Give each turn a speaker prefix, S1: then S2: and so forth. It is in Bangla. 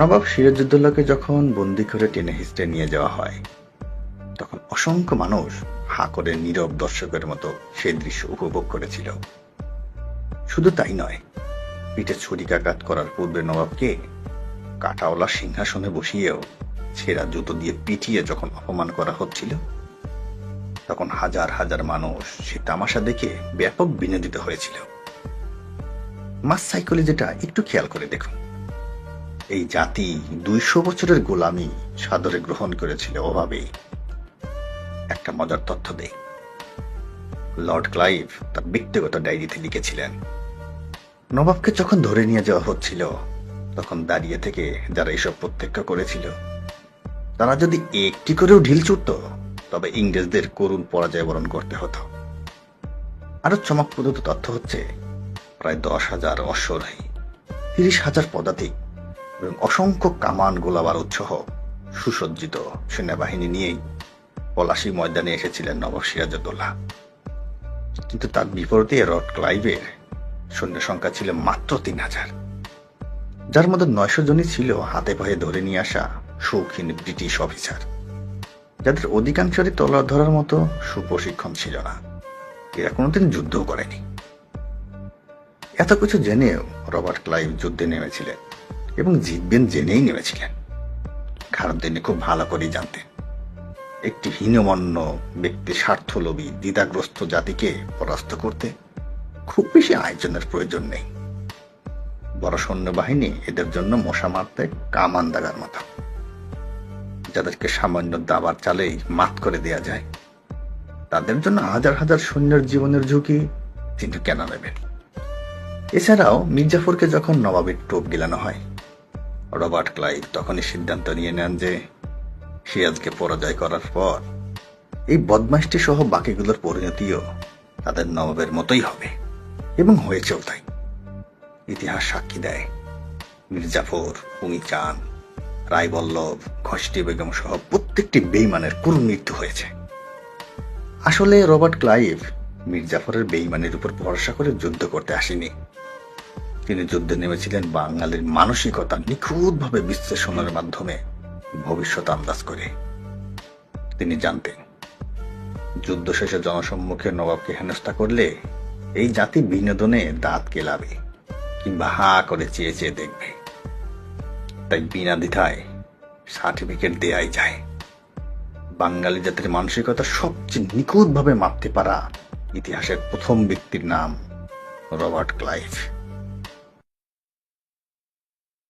S1: নবাব সিরাজউদ্দৌলাকে যখন বন্দি করে টেনে হিস্টে নিয়ে যাওয়া হয়, তখন অসংখ্য মানুষ হা করে নীরব দর্শকের মতো সেই দৃশ্য উপভোগ করেছিল। শুধু তাই নয়, পিঠে ছুরিকাঘাত করার পূর্বে নবাবকে কাটাওলা সিংহাসনে বসিয়েও ছেঁড়া জুতো দিয়ে পিটিয়ে যখন অপমান করা হচ্ছিল, তখন হাজার হাজার মানুষ সে তামাশা দেখে ব্যাপক বিনোদিত হয়েছিল। মাস সাইকোলজিটা একটু খেয়াল করে দেখুন। এই জাতি দুইশো বছরের গোলামি সাদরে গ্রহণ করেছিল অভাবে। একটা মজার তথ্য দেই লর্ড ক্লাইভ তার ব্যক্তিগত ডায়েরিতে লিখেছিলেন, নবাবকে যখন ধরে নিয়ে যাওয়া হচ্ছিল, তখন দাঁড়িয়ে থেকে যারা এসব প্রত্যক্ষ করেছিল, তারা যদি একটি করেও ঢিল ছুটত, তবে ইংরেজদের করুণ পরাজয় বরণ করতে হতো। আরও চমকপ্রদ তথ্য হচ্ছে, প্রায় দশ হাজার অশ্বরাহী তিরিশ হাজার পদাতিক অসংখ্য কামান গোলাবারুদ সহ সুসজ্জিত সেনাবাহিনী নিয়েই পলাশী ময়দানে এসেছিলেন নবাব কিন্তু তার বিপরীতে রড ক্লাইভের সৈন্য সংখ্যা ছিল মাত্র তিন হাজার। যার মধ্যে নয়শো জনই ছিল হাতে পায়ে ধরে নিয়ে আসা শৌখিন ব্রিটিশ অফিসার। যাদের অধিকাংশেরই তলোয়ার ধরার মতো সুপ্রশিক্ষণ ছিল না। এরা কোনোদিন যুদ্ধও করেনি। এত কিছু জেনেও রবার্ট ক্লাইভ যুদ্ধে নেমেছিলেন। এবং জিতবেন জেনেই নেমেছিলেন কারণ তিনি খুব ভালো করেই জানতেন। একটি হীনমন্য ব্যক্তি স্বার্থলোভী, দ্বিধাগ্রস্ত জাতিকে পরাস্ত করতে খুব বেশি আয়োজনের প্রয়োজন নেই। বড় সৈন্যবাহিনী এদের জন্য মশা মারতে কামান দাগার মতো। যাদেরকে সামান্য দাবার চালেই মাত করে দেয়া যায়, তাদের জন্য হাজার হাজার সৈন্যের জীবনের ঝুঁকি তিনি কেন নেবেন? এছাড়াও মির্জাফরকে যখন নবাবের টোপ গিলানো হয় রবার্ট ক্লাইভ তখনই সিদ্ধান্ত নিয়ে নেন যে সিরাজকে পরাজয় করার পর এই বদমাইশটি সহ বাকিগুলোর পরিণতিও তাদের নবাবের মতোই হবে। এবং হয়েছেও তাই। ইতিহাস সাক্ষী দেয়। মির্জাফর উমি চান রায়বল্লভ ঘষ্টি বেগম সহ প্রত্যেকটি বেইমানের করুণ মৃত্যু হয়েছে। আসলে রবার্ট ক্লাইভ মির্জাফরের বেইমানের উপর ভরসা করে যুদ্ধ করতে আসেনি। তিনি যুদ্ধে নেমেছিলেন বাঙালির মানসিকতা নিখুঁতভাবে বিশ্লেষণের মাধ্যমে ভবিষ্যৎ আন্দাজ করে। তিনি জানতেন, যুদ্ধ শেষে জনসম্মুখে নবাবকে হেনস্থা করলে এই জাতি বিনোদনে দাঁত কেলাবে কিংবা হা করে চেয়ে চেয়ে দেখবে। তাই বিনা দ্বিধায় সার্টিফিকেট দেয়াই যায়। বাঙালি জাতির মানসিকতা সবচেয়ে নিখুঁতভাবে মাপতে পারা ইতিহাসের প্রথম ব্যক্তির নাম রবার্ট ক্লাইভ।